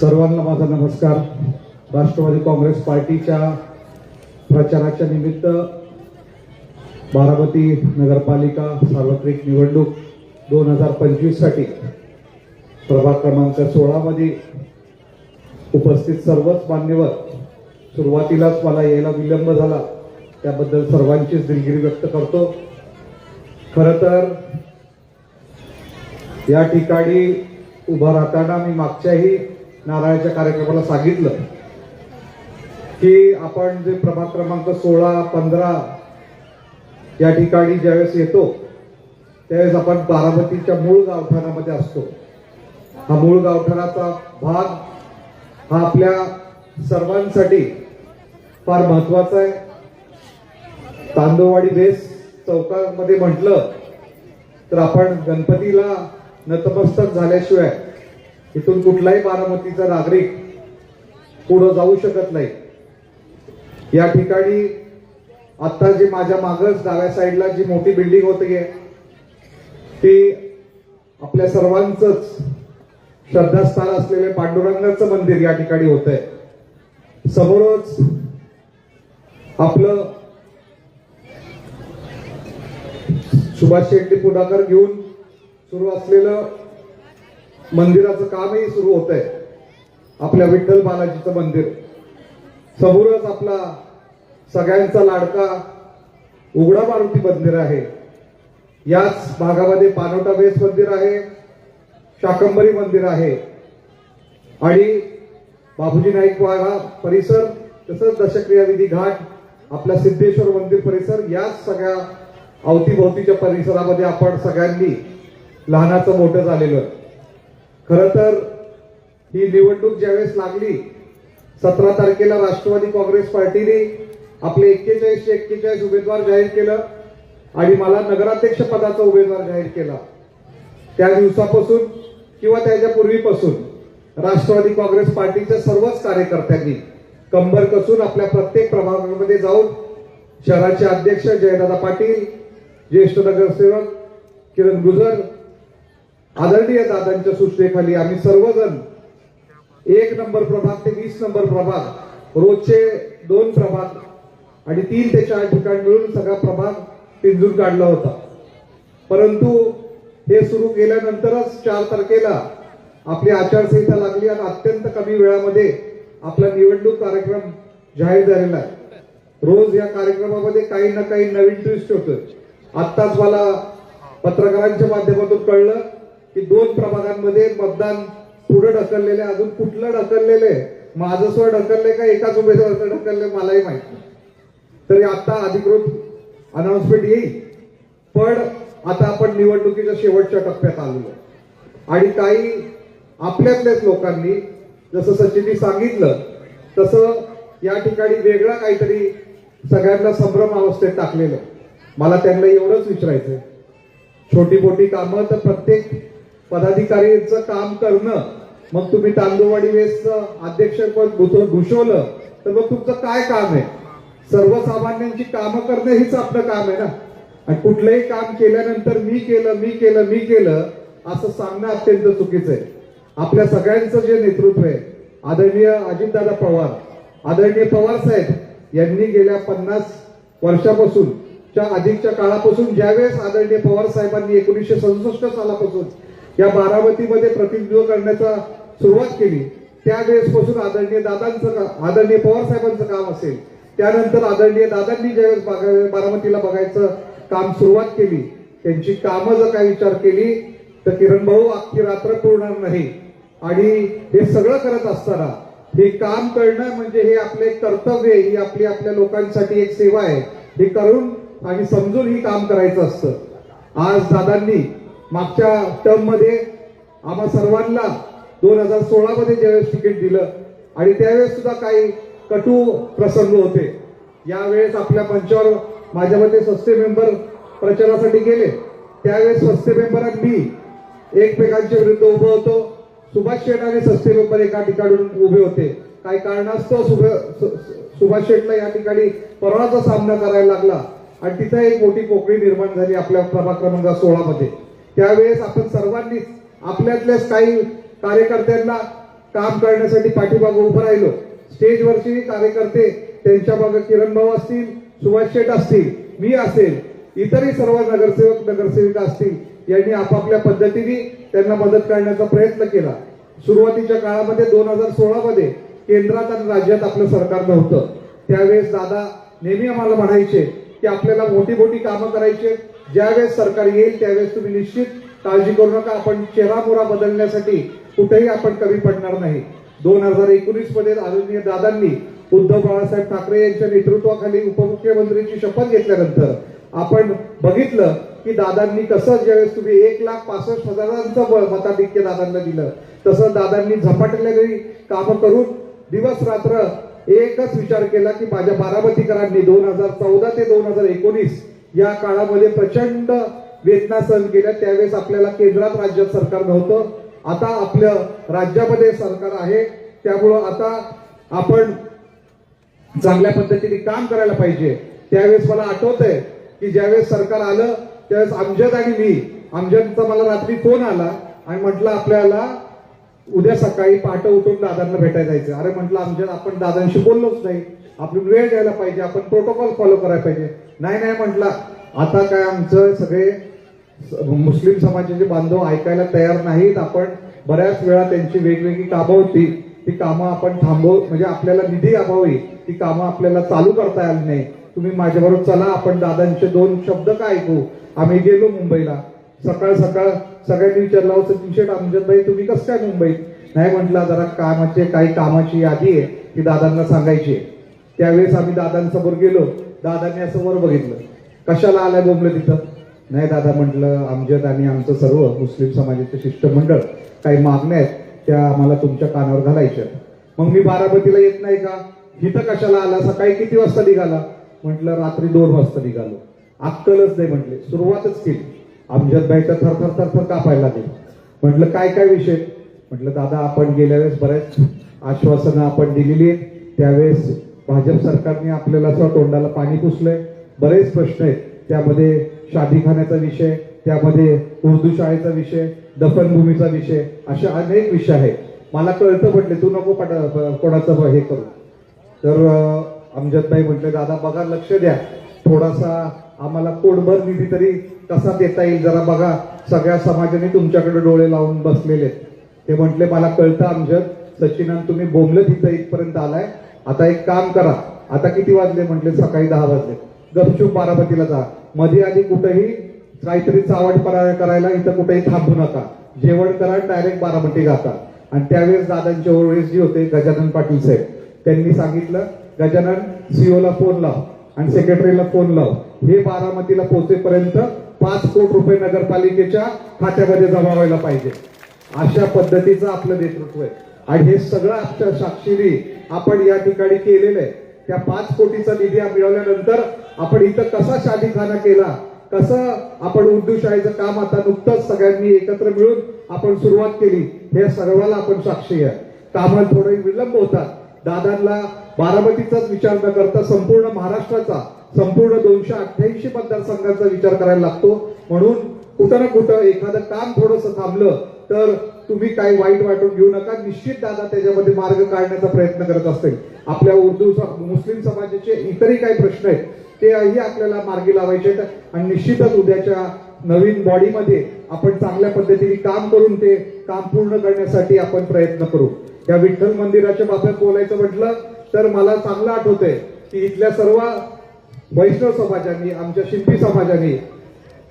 सर्वांना माझा नमस्कार. राष्ट्रवादी काँग्रेस पार्टीच्या प्रचाराच्या निमित्त बारामती नगरपालिका सार्वत्रिक निवडणूक दोन हजार पंचवीससाठी प्रभाग क्रमांक सोळामध्ये उपस्थित सर्वच मान्यवर सुरुवातीलाच मला यायला विलंब झाला. त्याबद्दल सर्वांचीच दिलगिरी व्यक्त करतो. खरं तर या ठिकाणी उभा राहताना मी मागच्याही नारायणच्या कार्यक्रमाला सांगितलं की आपण जे प्रभाग क्रमांक सोळा पंधरा या ठिकाणी ज्यावेळेस येतो त्यावेळेस आपण बारामतीच्या मूळ गावठाणामध्ये असतो. हा मूळ गावठाणाचा भाग हा आपल्या सर्वांसाठी फार महत्त्वाचा आहे. तांदूळवाडी बेस चौकामध्ये म्हटलं तर आपण गणपतीला नतमस्तक झाल्याशिवाय इथून कुठलाही बारामतीचा नागरिक पुढं जाऊ शकत नाही. या ठिकाणी आता जी माझ्या मागच डाव्या साईडला जी मोठी बिल्डिंग होती ती आपल्या सर्वांचंच श्रद्धास्थान असलेले पांडुरंगाचं मंदिर या ठिकाणी होत आहे समोरच आपलं सुभाष शेट्टी पुढाकार घेऊन सुरू असलेलं मंदिराचं कामही सुरू होत आहे. आपल्या विठ्ठल बालाजीचं मंदिर. समोरच आपला सगळ्यांचा लाडका उघडा मारुती मंदिर आहे. याच भागामध्ये पानोटा बेस मंदिर आहे शाकंबरी मंदिर आहे. आणि बाबूजी नाईक वाडा परिसर तसंच दशक्रियाविधी घाट आपला सिद्धेश्वर मंदिर परिसर याच सगळ्या अवतीभोवतीच्या परिसरामध्ये आपण सगळ्यांनी लहानाचं मोठं झालेलं खर तर ही निवडणूक ज्यावेळेस लागली सतरा तारखेला राष्ट्रवादी काँग्रेस पार्टीने आपले एक्केचाळीसशे एक्केचाळीस उमेदवार जाहीर केलं आणि मला नगराध्यक्ष पदाचा उमेदवार जाहीर केला. त्या दिवसापासून किंवा त्याच्या पूर्वीपासून राष्ट्रवादी काँग्रेस पार्टीच्या सर्वच कार्यकर्त्यांनी कंबर कसून आपल्या प्रत्येक प्रभागामध्ये जाऊन शहराचे अध्यक्ष जयदादा पाटील ज्येष्ठ नगरसेवक किरण गुजर आदरणीय दादांच्या सूचनेखाली आम्ही सर्वजण एक नंबर प्रभाग ते वीस नंबर प्रभाग रोजचे दोन प्रभाग आणि तीन ते चार ठिकाण मिळून सगळा प्रभाग पिंजून काढला होता. परंतु हे सुरू केल्यानंतरच चार तारखेला आपली आचारसंहिता लागली आणि अत्यंत कमी वेळामध्ये आपला निवडणूक कार्यक्रम जाहीर झालेला आहे. रोज या कार्यक्रमामध्ये काही ना काही नवीन ट्विस्ट होतं आत्ताच मला पत्रकारांच्या माध्यमातून कळलं की दोन प्रभागांमध्ये मतदान पुढे ढकललेले अजून कुठलं ढकललेलं आहे? माझं स्वर ढकलले का एकाच उमेदवाराचं ढकलले मलाही माहीत नाही. तरी आता अधिकृत अनाउन्समेंट येईल. पण आता आपण निवडणुकीच्या शेवटच्या टप्प्यात आलेलो आहे. आणि काही आपल्यातल्याच लोकांनी जसं सचिननी सांगितलं तसं या ठिकाणी वेगळं काहीतरी सगळ्यांना संभ्रम अवस्थेत टाकलेलं मला त्यांना एवढंच विचारायचंय. छोटी मोठी कामं तर प्रत्येक पदाधिकारीचं काम करणं मग तुम्ही तांदूळवाडी वेसचं अध्यक्षपद भूत- भूषवलं तर मग तुमचं काय काम आहे? सर्वसामान्यांची कामं करणं हेच आपलं काम आहे ना? आणि कुठलंही काम केल्यानंतर मी केलं मी केलं मी केलं असं सांगणं अत्यंत चुकीचं आहे. आपल्या सगळ्यांचं जे नेतृत्व आहे आदरणीय अजितदादा पवार आदरणीय पवार साहेब यांनी गेल्या पन्नास वर्षापासून च्या अधिकच्या काळापासून ज्यावेळेस आदरणीय पवार साहेबांनी एकोणीसशे सदुसष्ट सालापासून या बारामतीमध्ये प्रतिनिधित्व करण्याचा सुरुवात केली. त्यावेळेसपासून आदरणीय दादांचं आदरणीय पवार साहेबांचं काम असेल. त्यानंतर आदरणीय दादांनी ज्यावेळेस बारामतीला बघायचं काम सुरुवात केली त्यांची कामं जर काही विचार केली तर किरण भाऊ अख्खी रात्र पुरणार नाही. आणि हे सगळं करत असताना हे काम करणं म्हणजे हे आपले एक कर्तव्य ही आपली आपल्या लोकांसाठी एक सेवा आहे. हे करून आणि समजून ही काम करायचं असतं. आज दादांनी मागच्या टर्ममध्ये आम्हा सर्वांना दोन हजार सोळा मध्ये ज्यावेळेस तिकीट दिलं आणि त्यावेळेस सुद्धा काही कटू प्रसंग होते. यावेळेस आपल्या मंचावर माझ्या मते सस्ते मेंबर प्रचारासाठी गेले. त्यावेळेस स्वस्ते मेंबर आणि मी एकमेकांच्या विरुद्ध उभं होतो. सुभाष शेठ आणि सस्ते मेंबर एका ठिकाणून उभे होते. काही कारणास्तव सुभ- सुभाष शेठला या ठिकाणी परवाचा सामना करायला लागला. आणि तिथे एक मोठी पोकळी निर्माण झाली आपल्या प्रभाग क्रमांक सोळा मध्ये. त्यावेळेस आपण सर्वांनीच आपल्यातल्याच काही कार्यकर्त्यांना काम करण्यासाठी पाठीमागं उभं राहिलो. स्टेजवरचे कार्यकर्ते त्यांच्या मागे किरण भाऊ असतील सुभाष शेठ असतील मी असेल इतरही सर्व नगरसेवक नगरसेविका असतील यांनी आपापल्या पद्धतीने त्यांना मदत करण्याचा प्रयत्न केला. सुरुवातीच्या काळामध्ये दोन हजार सोळा मध्ये केंद्रात आणि राज्यात आपलं सरकार नव्हतं. त्यावेळेस दादा नेहमी आम्हाला म्हणायचे की आपल्याला मोठी मोठी कामं करायची ज्यावेळेस सरकार येईल त्यावेळेस तुम्ही निश्चित काळजी करू नका. आपण चेहरामोरा बदलण्यासाठी कुठेही आपण कमी पडणार नाही. दोन हजार एकोणीसमध्ये आदरणीय दादांनी उद्धव बाळासाहेब ठाकरे यांच्या नेतृत्वाखाली उपमुख्यमंत्र्यांची शपथ घेतल्यानंतर आपण बघितलं की दादांनी कसं ज्यावेळेस तुम्ही एक लाख पासष्ट हजारांचं बळ मताधिक्य दादांना दिलं तसं दादांनी झपाटलेली कामं करून दिवस रात्र एकच विचार केला की माझ्या बारामतीकरांनी दोन हजार चौदा ते दोन हजार एकोणीस या काळामध्ये प्रचंड वेदना सहन केल्या. त्यावेळेस आपल्याला केंद्रात राज्यात सरकार नव्हतं. आता आपलं राज्यामध्ये सरकार आहे. त्यामुळं आता आपण चांगल्या पद्धतीने काम करायला पाहिजे. त्यावेळेस मला आठवत आहे की ज्यावेळेस सरकार आलं त्यावेळेस अमजद आणि मी अमजदचा मला रात्री फोन आला आणि म्हटलं आपल्याला उद्या सकाळी पहाटे उठून दादांना भेटायला जायचं अरे म्हटलं आमच्या आपण दादांशी बोललोच नाही. आपण वेळ द्यायला पाहिजे. आपण प्रोटोकॉल फॉलो करायला पाहिजे. नाही नाही म्हटला. आता काय आमचं सगळे मुस्लिम समाजाचे बांधव ऐकायला तयार नाहीत आपण बऱ्याच वेळा त्यांची वेगवेगळी कामं होती. ती कामं आपण थांबव म्हणजे आपल्याला निधी अभावी ती कामं आपल्याला चालू करता आली नाही. तुम्ही माझ्याबरोबर चला आपण दादांचे दोन शब्द काय ऐकू? आम्ही गेलो मुंबईला. सकाळ सकाळ सगळ्यांनी विचारलं होतं सचिन शेठ तुम्ही कसं काय मुंबईत? नाही म्हटलं जरा कामाचे काही कामाची यादी आहे ती दादांना सांगायची आहे. त्यावेळेस आम्ही दादांसमोर गेलो. दादांनी असं वर बघितलं. कशाला आलाय बोंबलं तिथं नाही दादा म्हटलं आमच्यात आणि आमचं सर्व मुस्लिम समाजाचे शिष्टमंडळ काही मागण्या आहेत त्या आम्हाला तुमच्या कानावर घालायच्या मग मी बारामतीला येत नाही का? इथं कशाला आला? सकाळी किती वाजता निघाला? म्हटलं रात्री दोन वाजता निघालो. अक्कलच नाही म्हटले. सुरुवातच केली. आमच्यात भाई थरथर थरथर कापायला लागले. म्हटलं काय काय विषय? म्हटलं दादा आपण गेल्या वेळेस बऱ्याच आश्वासनं आपण दिलेली आहेत. त्यावेळेस भाजप सरकारने आपल्याला असं तोंडाला पाणी पुसलंय. बरेच प्रश्न आहेत. त्यामध्ये शादीखान्याचा विषय त्यामध्ये उर्दू शाळेचा विषय दफनभूमीचा विषय अशा अनेक विषय आहेत. मला कळतं म्हटले तू नको कोणाचं हे करू. तर अं, अमजदभाई म्हटले दादा बघा लक्ष द्या. थोडासा आम्हाला कोडभर निधी तरी कसा देता येईल? जरा बघा. सगळ्या समाजाने तुमच्याकडे डोळे लावून बसलेले आहेत. ते म्हटले मला कळतं अमजद सचिनान तुम्ही बोंबलं तिथं इथपर्यंत आलाय. आता एक काम करा. आता किती वाजले म्हटले? सकाळी दहा वाजले. गपचूप बारामतीला जा. मध्ये आधी कुठेही काहीतरी चावट करायला इथं कुठेही थांबू नका. जेवण करा डायरेक्ट बारामती गाता आणि त्यावेळेस दादांचे ओळीस जे होते गजानन पाटील साहेब त्यांनी सांगितलं गजानन सीओला फोन लाव आणि सेक्रेटरीला फोन लाव. हे बारामतीला पोहोचेपर्यंत पाच कोटी रुपये नगरपालिकेच्या खात्यामध्ये जमा व्हायला पाहिजे. अशा पद्धतीचं आपलं नेतृत्व आहे. आणि हे सगळं आमच्या साक्षीने आपण या ठिकाणी केलेलं आहे. त्या पाच कोटीचा निधी मिळवल्यानंतर आपण इथं कसा शादीखाना केला कसं आपण उर्दू शाळेचं काम आता नुकतंच सगळ्यांनी एकत्र मिळून आपण सुरुवात केली हे सर्वाला आपण साक्षी आहे. कामात थोडे विलंब होतात दादांना बारामतीचाच विचार न करता संपूर्ण महाराष्ट्राचा संपूर्ण दोनशे अठ्ठ्याऐंशी मतदारसंघांचा विचार करायला लागतो. म्हणून कुठं ना कुठं एखादं काम थोडंसं थांबलं तर तुम्ही काही वाईट वाटून घेऊ नका. निश्चित दादा त्याच्यामध्ये मार्ग काढण्याचा प्रयत्न करत असतील. आपल्या उर्दू स- मुस्लिम समाजाचे इतरही काही प्रश्न आहेत तेही आपल्याला मार्गी लावायचे आहेत. आणि निश्चितच उद्याच्या नवीन बॉडीमध्ये आपण चांगल्या पद्धतीने काम करून ते काम पूर्ण करण्यासाठी आपण प्रयत्न करू. या विठ्ठल मंदिराच्या बाबतीत बोलायचं म्हटलं तर मला चांगलं आठवतंय की इथल्या सर्व वैष्णव समाजांनी आमच्या शिल्पी समाजाने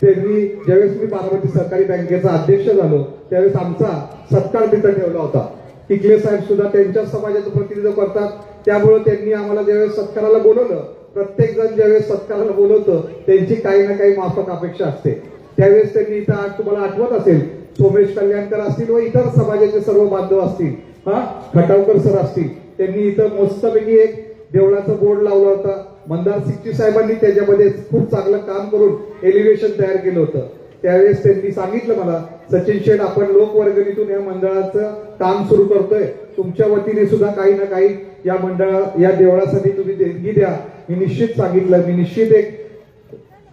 त्यांनी ज्यावेळेस मी बारामती सहकारी बँकेचा अध्यक्ष झालो त्यावेळेस आमचा सत्कार तिथं ठेवला होता. टिकले साहेब सुद्धा त्यांच्याच समाजाचं प्रतिनिधित्व करतात. त्यामुळे त्यांनी आम्हाला ज्यावेळेस सत्काराला बोलवलं प्रत्येक जण ज्यावेळेस सत्काराला बोलवतं त्यांची काही ना काही माफक अपेक्षा असते. त्यावेळेस त्यांनी इथं आज तुम्हाला आठवत असेल सोमेश कल्याणकर असतील व इतर समाजाचे सर्व बांधव असतील हा खटावकर सर असतील त्यांनी इथं मस्तपैकी एक देवळाचा बोर्ड लावला होता. मंदार सिक्की साहेबांनी त्याच्यामध्ये खूप चांगलं काम करून एलिव्हेशन तयार केलं होतं. त्यावेळेस त्यांनी सांगितलं मला सचिन शेठ आपण लोकवर्गणीतून या मंडळाचं काम सुरू करतोय. तुमच्या वतीने सुद्धा काही ना काही या मंडळा या देवळासाठी तुम्ही देणगी द्या. मी निश्चित सांगितलं मी निश्चित एक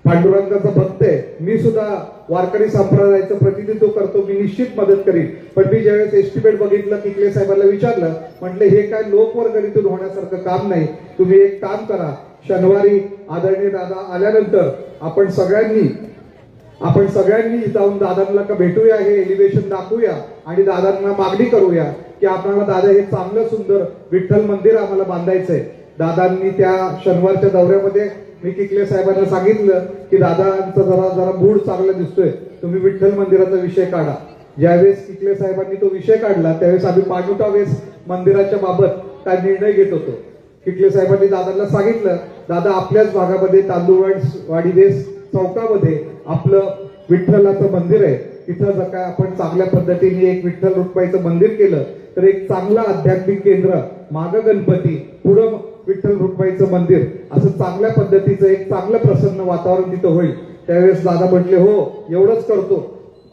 पांडुरंगाचा भक्त आहे. मी सुद्धा वारकरी संप्रदायाचं प्रतिनिधित्व करतो मी निश्चित मदत करीन. पण मी ज्यावेळेस एस्टिमेट बघितलं किकले साहेबांना विचारलं म्हटलं हे काय लोकवर्गणीतून होण्यासारखं काम नाही. तुम्ही एक काम करा शनिवारी आदरणीय दादा आल्यानंतर आपण सगळ्यांनी आपण सगळ्यांनी जाऊन दादांना का भेटूया हे एलिव्हेशन दाखवूया आणि दादांना मागणी करूया की आपल्याला दादा हे चांगलं सुंदर विठ्ठल मंदिर आम्हाला बांधायचंय. दादांनी त्या शनिवारच्या दौऱ्यामध्ये मी किकले साहेबांना सांगितलं की दादांचा जरा जरा मूड चांगला दिसतोय. तुम्ही विठ्ठल मंदिराचा विषय काढा. ज्यावेळेस किकले साहेबांनी तो विषय काढला त्यावेळेस आम्ही पांडुटा वेस मंदिराच्या बाबत काय निर्णय घेत होतो. किटले साहेबांनी दादांना सांगितलं दादा आपल्याच भागामध्ये तांदूळवाडी वेस चौकामध्ये आपलं विठ्ठलाचं मंदिर आहे. तिथं जर काय आपण चांगल्या पद्धतीने एक विठ्ठल रुक्माईचं मंदिर केलं तर एक चांगलं आध्यात्मिक केंद्र माग गणपती पुढं विठ्ठल रुक्माईचं मंदिर असं चांगल्या पद्धतीचं एक चांगलं प्रसन्न वातावरण तिथं होईल. त्यावेळेस दादा म्हटले हो एवढंच करतो.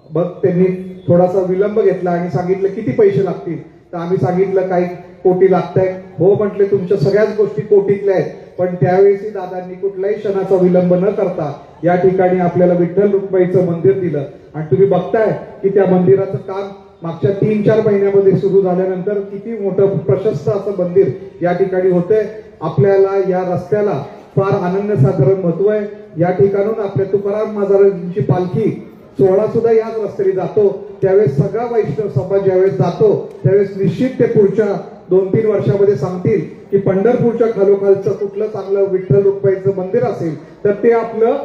मग त्यांनी थोडासा विलंब घेतला आणि सांगितलं किती पैसे लागतील? तर आम्ही सांगितलं काही कोटी लागतायत हो म्हटले तुमच्या सगळ्याच गोष्टी कोटीतल्या आहेत. पण त्यावेळेसही दादांनी कुठल्याही क्षणाचा विलंब न करता या ठिकाणी आपल्याला विठ्ठल रुक्माईचं मंदिर दिलं. आणि तुम्ही बघताय की त्या मंदिराचं काम मागच्या तीन चार महिन्यामध्ये सुरू झाल्यानंतर किती मोठं प्रशस्त असं मंदिर या ठिकाणी होतंय. आपल्याला या रस्त्याला फार अनन्यसाधारण महत्त्व आहे. या ठिकाणून आपल्या तुकाराम महाराजांची पालखी सोहळा सुद्धा याच रस्त्याने जातो. त्यावेळेस सगळा वैष्णव समाज ज्यावेळेस जातो त्यावेळेस निश्चित ते पुढच्या दोन तीन वर्षामध्ये सांगतील की पंढरपूरच्या खालोखालचं कुठलं चांगलं विठ्ठल रुपयाचं मंदिर असेल तर ते आपलं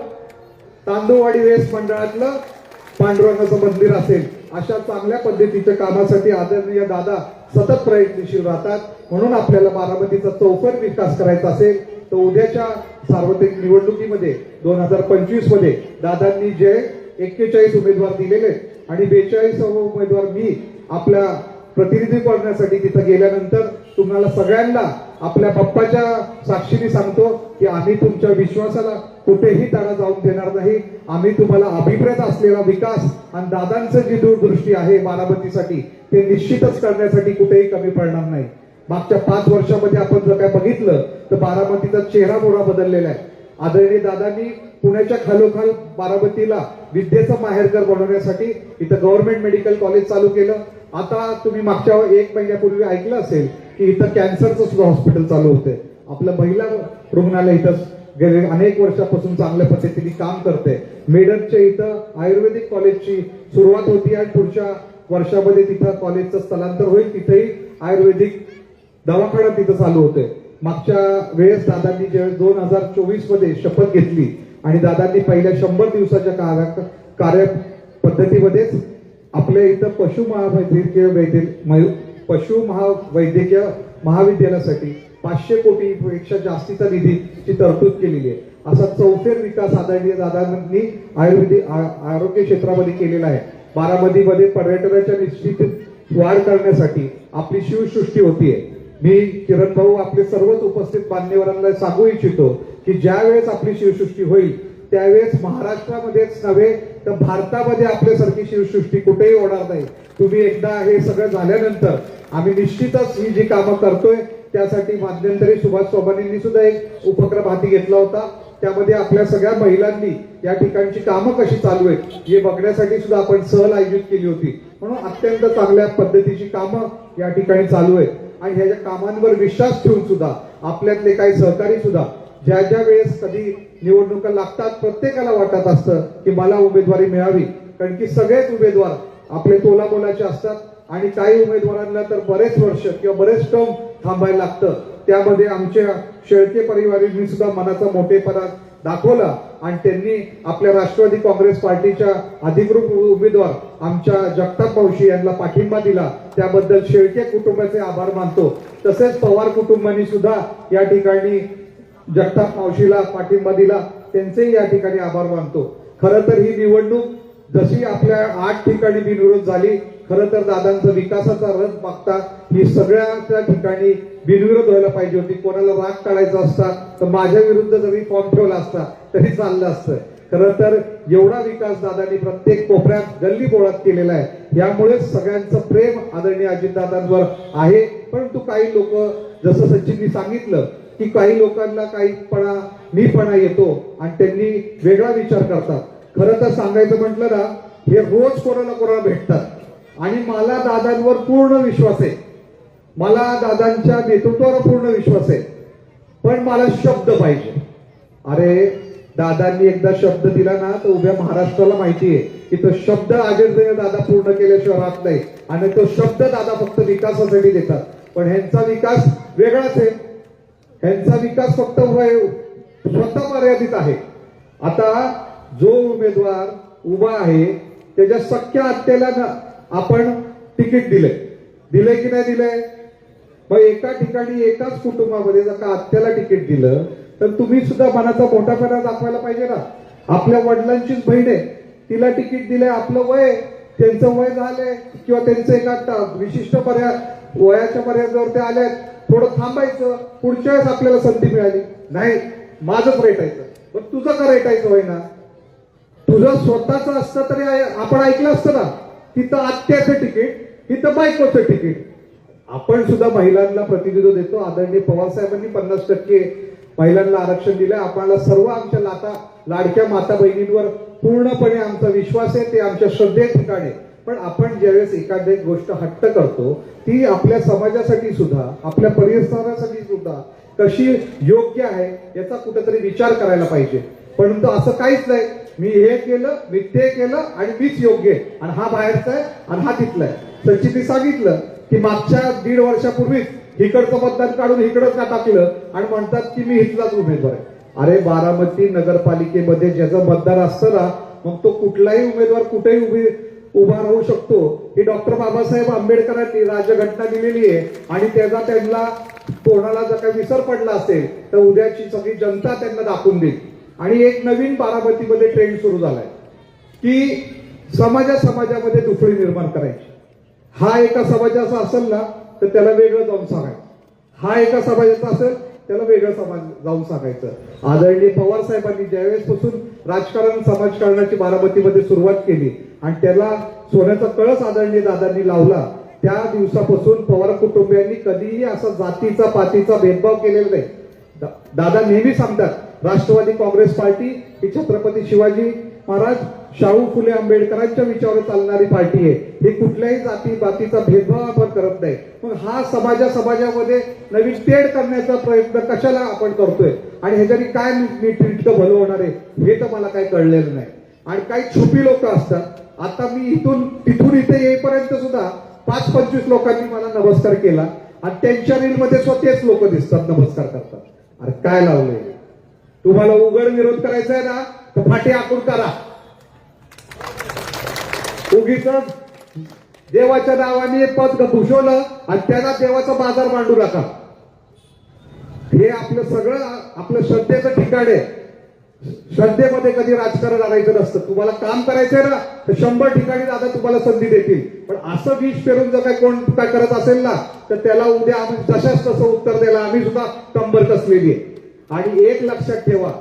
तांदूळवाडी वेस मंडळातलं पांडुरंगाचं मंदिर असेल. अशा चांगल्या पद्धतीच्या कामासाठी आदरणीय दादा सतत प्रयत्नशील राहतात. म्हणून आपल्याला बारामतीचा चौफर विकास करायचा असेल तर उद्याच्या सार्वत्रिक निवडणुकीमध्ये दोन हजार पंचवीसमध्ये दादांनी जे एक्केचाळीस उमेदवार दिलेले आहेत आणि बेचाळीस उमेदवार मी आपल्या प्रतिनिधी करण्यासाठी तिथं गेल्यानंतर तुम्हाला सगळ्यांना आपल्या बाप्पाच्या साक्षीने सांगतो की आम्ही तुमच्या विश्वासाला कुठेही तारा जाऊन देणार नाही. आम्ही तुम्हाला अभिप्रेत असलेला विकास आणि दादांचं जी दूरदृष्टी आहे बारामतीसाठी ते निश्चितच करण्यासाठी कुठेही कमी पडणार नाही. मागच्या पाच वर्षामध्ये आपण जर काय बघितलं तर बारामतीचा चेहरा मोहरा बदललेला आहे. आदरणीय दादांनी पुण्याच्या खालोखाल बारामतीला विद्येचं माहेरघर बनवण्यासाठी इथं गव्हर्नमेंट मेडिकल कॉलेज चालू केलं. आता तुम्ही मागच्या एक महिन्यापूर्वी ऐकलं असेल की इथं कॅन्सरचं सुद्धा हॉस्पिटल चालू होते. आपलं महिला रुग्णालय इथं गेले अनेक वर्षापासून चांगल्या पद्धतीने काम करते. मेडकच्या इथं आयुर्वेदिक कॉलेजची सुरुवात होती आणि पुढच्या वर्षामध्ये तिथं कॉलेजचं स्थलांतर होईल. तिथेही आयुर्वेदिक दवाखाना तिथं चालू होते. मागच्या वेळेस दादांनी ज्यावेळेस दोन हजार चोवीसमध्ये शपथ घेतली आणि दादांनी पहिल्या शंभर दिवसाच्या कार्य कार्य पद्धतीमध्येच आपल्या इथं पशु महावैद्यकीय वैद्य पशु महावैद्यकीय महाविद्यालयासाठी पाचशे कोटी पेक्षा जास्तीचा निधीची तरतूद केलेली आहे. असा चौफेर विकास आदरणीय दादांनी आयुर्वेदिक आ- आरोग्य क्षेत्रामध्ये केलेला आहे. बारामतीमध्ये पर्यटनाच्या निश्चित वाढ करण्यासाठी आपली शिवसृष्टी होतीये. मी किरण भाऊ आपले सर्वच उपस्थित मान्यवरांना सांगू इच्छितो की ज्या वेळेस आपली शिवसृष्टी होईल त्यावेळेस महाराष्ट्रामध्येच नव्हे तर भारतामध्ये आपल्यासारखी शिवसृष्टी कुठेही होणार नाही. तुम्ही एकदा हे सगळं झाल्यानंतर आम्ही निश्चितच ही जी कामं करतोय त्यासाठी मध्यंतरी सुभाष चौहानांनी सुद्धा एक उपक्रम हाती घेतला होता. त्यामध्ये आपल्या सगळ्या महिलांनी या ठिकाणची कामं कशी चालू आहेत हे बघण्यासाठी सुद्धा आपण सहल आयोजित केली होती. म्हणून अत्यंत चांगल्या पद्धतीची कामं या ठिकाणी चालू आहेत. आणि ह्याच्या कामांवर विश्वास ठेवून सुद्धा आपल्यातले काही सहकारी सुद्धा ज्या ज्या वेळेस कधी निवडणुका लागतात प्रत्येकाला वाटत असतं की मला उमेदवारी मिळावी. कारण की सगळेच उमेदवार आपले तोलामोलाचे असतात आणि काही उमेदवारांना तर बरेच वर्ष किंवा बरेच टर्म थांबायला लागतं. त्यामध्ये आमच्या शेळके परिवारांनी सुद्धा मनाचा मोठेपणा दाखवला आणि त्यांनी आपल्या राष्ट्रवादी काँग्रेस पार्टीच्या अधिकृत उमेदवार आमच्या जगताप मावशी यांना पाठिंबा दिला. त्याबद्दल शेळके कुटुंबाचे आभार मानतो. तसेच पवार कुटुंबांनी सुद्धा या ठिकाणी जगताप मावशीला पाठिंबा दिला त्यांचेही या ठिकाणी आभार मानतो. खरं तर ही निवडणूक जशी आपल्या आठ ठिकाणी बिनविरोध झाली खरं तर दादांचा विकासाचा रथ बघता ही सगळ्या ठिकाणी बिनविरोध व्हायला पाहिजे होती. कोणाला राग काढायचा असता तर माझ्या विरुद्ध जरी फॉर्म ठेवला असता तरी चाललं असतं. खरं तर एवढा विकास दादांनी प्रत्येक कोपऱ्यात गल्ली बोळात केलेला आहे. यामुळे सगळ्यांचं प्रेम आदरणीय अजितदादांवर आहे. परंतु काही लोक जसं सचिननी सांगितलं की काही लोकांना काहीपणा मीपणा येतो आणि त्यांनी वेगळा विचार करतात. खरं तर सांगायचं म्हटलं ना हे रोज कोणाला कोणाला भेटतात. आणि मला दादांवर पूर्ण विश्वास आहे. मला दादांच्या नेतृत्वावर पूर्ण विश्वास आहे. पण मला शब्द पाहिजे. अरे दादांनी एकदा शब्द दिला ना तर उभ्या महाराष्ट्राला माहिती आहे की तो शब्द अजित दादा पूर्ण केल्याशिवाय राहत नाही. आणि तो शब्द दादा फक्त विकासासाठी देतात. पण ह्यांचा विकास वेगळाच आहे. ह्यांचा विकास फक्त वय- स्वतः मर्यादित आहे. आता जो उमेदवार उभा आहे त्याच्या सख्या आत्याला आपण तिकीट दिले दिले की नाही दिलंय? मग एका ठिकाणी एकाच कुटुंबामध्ये जर का आत्याला तिकीट दिलं तर तुम्ही सुद्धा मनाचा मोठापणा दाखवायला पाहिजे ना. आपल्या वडिलांचीच बहीण आहे तिला तिकीट दिलंय आपलं वय त्यांचं वय झालंय किंवा त्यांचं एका विशिष्ट पर्याय वयाच्या मर्यादेवर ते आले थोडं थांबायचं. पुढच्या वेळेस आपल्याला संधी मिळाली. नाही माझंच रेटायचं पण तुझं का रेटायचं होय ना? तुझं स्वतःच असतं तरी आपण ऐकलं असतं ना तिथं आत्याचं तिकीट तिथं बायकोचं तिकीट आपण सुद्धा महिलांना प्रतिनिधित्व देतो. आदरणीय पवारसाहेबांनी पन्नास टक्के महिलांना आरक्षण दिलंय. आपल्याला सर्व आमच्या लाता लाडक्या माता बहिणींवर पूर्णपणे आमचा विश्वास आहे. ते आमच्या श्रद्धे ठिकाणी पण आपण ज्यावेळेस एखादी गोष्ट हट्ट करतो ती आपल्या समाजासाठी सुद्धा आपल्या परिसरासाठी सुद्धा कशी योग्य आहे याचा कुठेतरी विचार करायला पाहिजे. परंतु असं काहीच नाही. मी हे केलं मी ते केलं आणि मीच योग्य आहे. आणि हा बाहेरचा आहे आणि हा तिथला आहे. संचितने सांगितलं की मागच्या दीड वर्षापूर्वीच इकडचं मतदान काढून इकडंच का टाकलं? आणि म्हणतात की मी इथलाच उमेदवार आहे. अरे बारामती नगरपालिकेमध्ये ज्याचं मतदान असतं ना मग तो कुठलाही उमेदवार कुठेही उभी उभा राहू शकतो. ही डॉक्टर बाबासाहेब आंबेडकरांनी राज्यघटना दिलेली आहे. आणि त्याचा त्यांना कोणाला जर काही विसर पडला असेल तर उद्याची सगळी जनता त्यांना दाखवून देईल. आणि एक नवीन बारामतीमध्ये ट्रेंड सुरू झालाय की समाजा समाजामध्ये दुफळी निर्माण करायची. हा एका समाजाचा असेल ना तर त्याला वेगळं जाऊन सांगायचं. हा एका समाजाचा असेल त्याला वेगळं समाज जाऊन सांगायचं. आदरणीय पवार साहेबांनी ज्यावेळेसपासून राजकारण समाजकारणाची बारामतीमध्ये सुरुवात केली आणि त्याला सोन्याचा कळस आदरणीय दादांनी लावला त्या दिवसापासून पवार कुटुंबियांनी कधीही असा जातीचा पातीचा भेदभाव केलेला नाही. दा- दादा नेहमी सांगतात राष्ट्रवादी काँग्रेस पार्टी ही छत्रपती शिवाजी महाराज शाहू फुले आंबेडकरांच्या विचारावर चालणारी पार्टी आहे. ही कुठल्याही जाती बातीचा भेदभाव आपण करत नाही. मग हा समाजा समाजामध्ये नवीन तेढ करण्याचा प्रयत्न कशाला आपण करतोय? आणि ह्याच्यानी काय मी भलं होणार आहे हे तर मला काही कळलेलं नाही. आणि काही छुपी लोक असतात. आता मी इथून तिथून इथे येईपर्यंत सुद्धा पाच पंचवीस लोकांनी मला नमस्कार केला. आणि त्यांच्या रीलमध्ये स्वतःच लोक दिसतात नमस्कार करतात. अरे काय लावलंय तुम्हाला उघड विरोध करायचा आहे ना तर फाटी आखून करा. उगीच देवाच्या नावाने पद भूषवलं आणि त्याला देवाचा बाजार मांडू नका. हे आपलं सगळं आपलं श्रद्धेचं ठिकाण आहे. श्रद्धेमध्ये कधी राजकारण आणायचं नसतं. तुम्हाला काम करायचंय ना तर शंभर ठिकाणी दादा तुम्हाला संधी देतील. पण असं विष पेरून जर काय कोण काय करत असेल ना तर त्याला उद्या आम्ही तशाच तसं उत्तर द्यायला आम्ही सुद्धा कंबर कसलेली आहे. आणि एक लक्षात ठेवा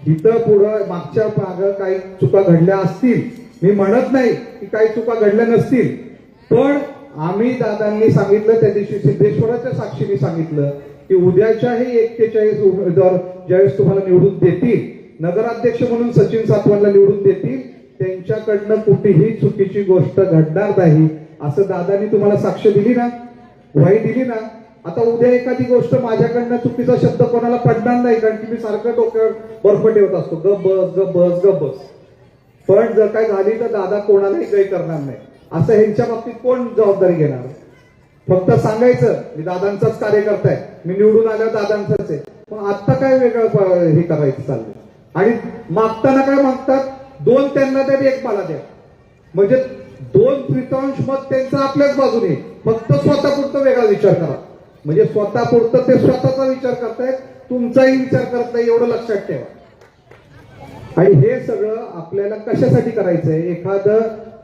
इथं पुढं मागच्या मागं काही चुका घडल्या असतील मी म्हणत नाही की काही चुका घडल्या नसतील पण आम्ही दादांनी सांगितलं त्या दिवशी सिद्धेश्वराच्या साक्षीने सांगितलं की उद्याच्याही एक्केचाळीस उमेदवार ज्यावेळेस तुम्हाला निवडून देतील नगराध्यक्ष म्हणून सचिन सातवांना निवडून देतील त्यांच्याकडनं कुठेही चुकीची गोष्ट घडणार नाही असं दादांनी तुम्हाला साक्ष दिली ना? व्हाई दिली ना? आता उद्या एखादी गोष्ट माझ्याकडनं चुकीचा शब्द कोणाला पडणार नाही कारण की मी सारखं डोक्यावर बर्फ ठेवत असतो. ग बस ग बस गप बस पण जर काय झाली तर दादा कोणालाही काही करणार नाही. असं ह्यांच्या बाबतीत कोण जबाबदारी घेणार? फक्त सांगायचं मी दादांचाच कार्यकर्ता आहे. मी निवडून आल्यावर दादांचाच आहे. पण आता काय वेगळं हे करायचं चाललंय? आणि मागताना काय मागतात? दोन त्यांना द्या एक मला द्या. म्हणजे दोन तृतीयांश मत त्यांचं आपल्याच बाजूने फक्त स्वतःपुरतं वेगळा विचार करा. म्हणजे स्वतःपुरतं ते स्वतःचा विचार करतायत. तुमचाही विचार करत नाही एवढं लक्षात ठेवा. आणि हे सगळं आपल्याला कशासाठी करायचंय? एखादं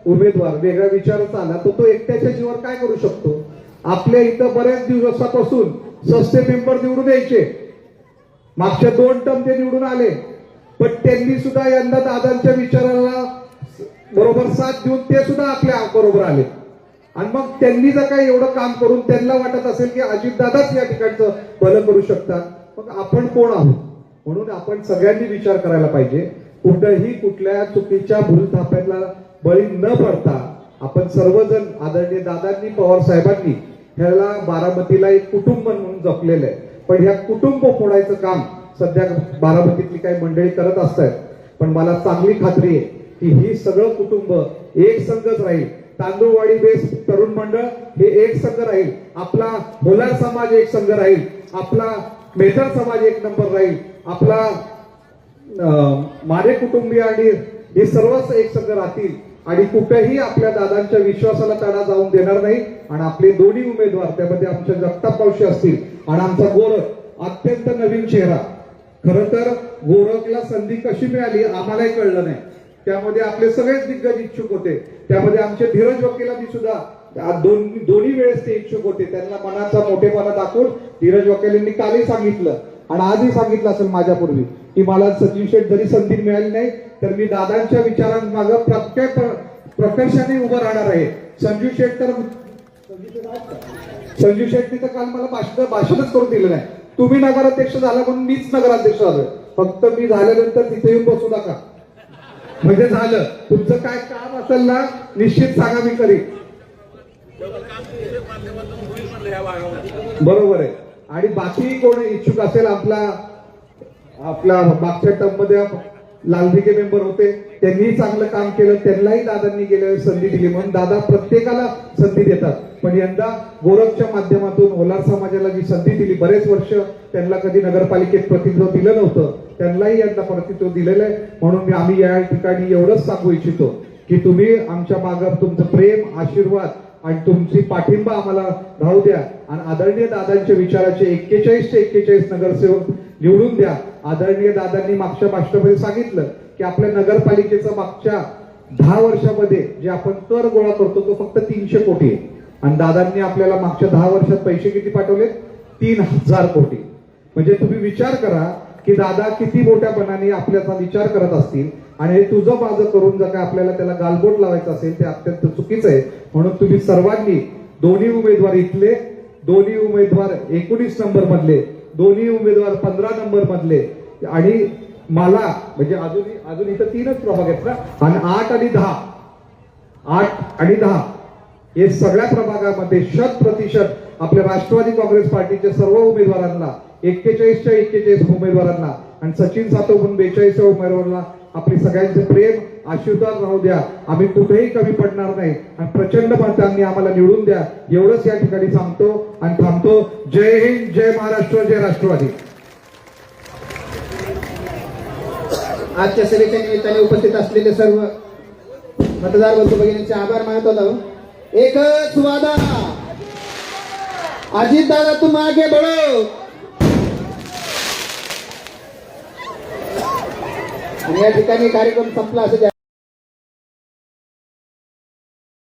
उमेदवार वेगळ्या विचाराचा आला तर तो एकट्याच्या जीवावर काय करू शकतो? आपल्या इथं बऱ्याच दिवसापासून सस्ते मेंबर निवडून यायचे. मागच्या दोन टर्म ते निवडून आले. पण त्यांनी सुद्धा यंदा दादांच्या विचाराला बरोबर साथ देऊन ते सुद्धा आपल्या बरोबर आले. आणि मग त्यांनी जर काही एवढं काम करून त्यांना वाटत असेल की अजितदादाच या ठिकाणचं भलं करू शकतात मग आपण कोण आहोत? म्हणून आपण सगळ्यांनी विचार करायला पाहिजे. कुठंही कुठल्या चुकीच्या भूलथाप्याला बळी न पडता आपण सर्वजण आदरणीय दादांनी पवार साहेबांनी ह्याला बारामतीला एक कुटुंब म्हणून जपलेलं आहे. पण ह्या कुटुंब फोडायचं काम सध्या बारामतीतली काही मंडळी करत असतात. पण मला चांगली खात्री आहे की ही सगळं कुटुंब एक संघच राहील. तांदूळवाडी बेस तरुण मंडळ हे एक संघ राहील. आपला होलार समाज एक संघ राहील. आपला मेहतर समाज एक नंबर राहील. आपला अं, मारे कुटुंबीय आणि हे सर्वच एकसंग राहतील आणि कुठेही आपल्या दादांच्या विश्वासाला तडा जाऊन देणार नाही आणि आपले दोन्ही उमेदवार त्यामध्ये आमच्या जगताप पावशी असतील. आणि आमचा गोरख अत्यंत नवीन चेहरा. खर तर गोरखला संधी कशी मिळाली आम्हालाही कळलं नाही. त्यामध्ये आपले सगळेच दिग्गज इच्छुक होते. त्यामध्ये आमचे धीरज वकिलांनी सुद्धा दोन्ही वेळेस ते इच्छुक होते. त्यांना मनाचा मोठेपणा दाखवून धीरज वकिलांनी कालही सांगितलं. आणि आजही सांगितलं असेल माझ्यापूर्वी की मला सचिन शेठ जरी संधी मिळाली नाही तर मी दादांच्या विचारांमागं प्रत्येक प्रकर्षाने उभं राहणार आहे. संजू शेठ तर संजू शेठने तर काल मला भाषण भाषणच करून दिलं नाही. तुम्ही नगराध्यक्ष झाला म्हणून मीच नगराध्यक्ष झालो फक्त मी झाल्यानंतर तिथे येऊन बसू नका. म्हणजे झालं. तुमचं काय काम असेल ना निश्चित सांगा मी करीन. बरोबर आहे. आणि बाकी कोण इच्छुक असेल आपला आपला मागच्या टर्ममध्ये मध्ये मेंबर होते त्यांनी चांगलं काम केलं त्यांनाही दादांनी गेल्या संधी दिली. म्हणून दादा प्रत्येकाला संधी देतात. पण यंदा गोरखच्या माध्यमातून होलार समाजाला जी संधी दिली बरेच वर्ष त्यांना कधी नगरपालिकेत प्रतिनिधित्व दिलं नव्हतं. त्यांनाही यंदा प्रतिनिधित्व दिलेलं आहे. म्हणून मी आम्ही या ठिकाणी एवढंच सांगू इच्छितो की तुम्ही आमच्या मागं तुमचं प्रेम आशीर्वाद आणि तुमची पाठिंबा आम्हाला राहू द्या. आणि आदरणीय दादांच्या विचाराचे एक्केचाळीस ते एक्केचाळीस नगरसेवक निवडून द्या. आदरणीय दादांनी मागच्या भाषणामध्ये सांगितलं की आपल्या नगरपालिकेचं मागच्या दहा वर्षामध्ये जे आपण कर गोळा करतो तो फक्त तीनशे कोटी आहे. आणि दादांनी आपल्याला मागच्या दहा वर्षात पैसे किती पाठवले तीन हजार कोटी. म्हणजे तुम्ही विचार करा की दादा किती मोठ्यापणाने आपल्याचा विचार करत असतील. आणि हे तुझं माझं करून जर काय आपल्याला त्याला गालबोट लावायचं असेल ते अत्यंत चुकीचं आहे. म्हणून तुम्ही सर्वांनी दोन्ही उमेदवार इथले दोन्ही उमेदवार एकोणीस नंबर मधले दोन्ही उमेदवार पंधरा नंबर मधले आणि मला म्हणजे अजून अजून इथं तीनच प्रभाग आहेत ना? आणि आठ आणि दहा. आठ आणि दहा. हे सगळ्या प्रभागामध्ये शत प्रतिशत आपल्या राष्ट्रवादी काँग्रेस पार्टीच्या सर्व उमेदवारांना एक्केचाळीसच्या एक्केचाळीस उमेदवारांना आणि सचिन सातव म्हणून बेचाळीसच्या उमेदवारांना आपले सगळ्यांचे प्रेम आशीर्वाद राहू द्या. आम्ही कुठेही कमी पडणार नाही. आणि प्रचंड मतांनी आम्हाला निवडून द्या. एवढंच या ठिकाणी सांगतो आणि थांबतो. जय हिंद जय महाराष्ट्र जय राष्ट्रवादी. आजच्या सभेच्या निमित्ताने उपस्थित असलेले सर्व मतदार बंधू भगिनींचे आभार मानत होतो एकच वादा. अजितदादा तू मागे आगे आणि या ठिकाणी कार्यक्रम संपला असं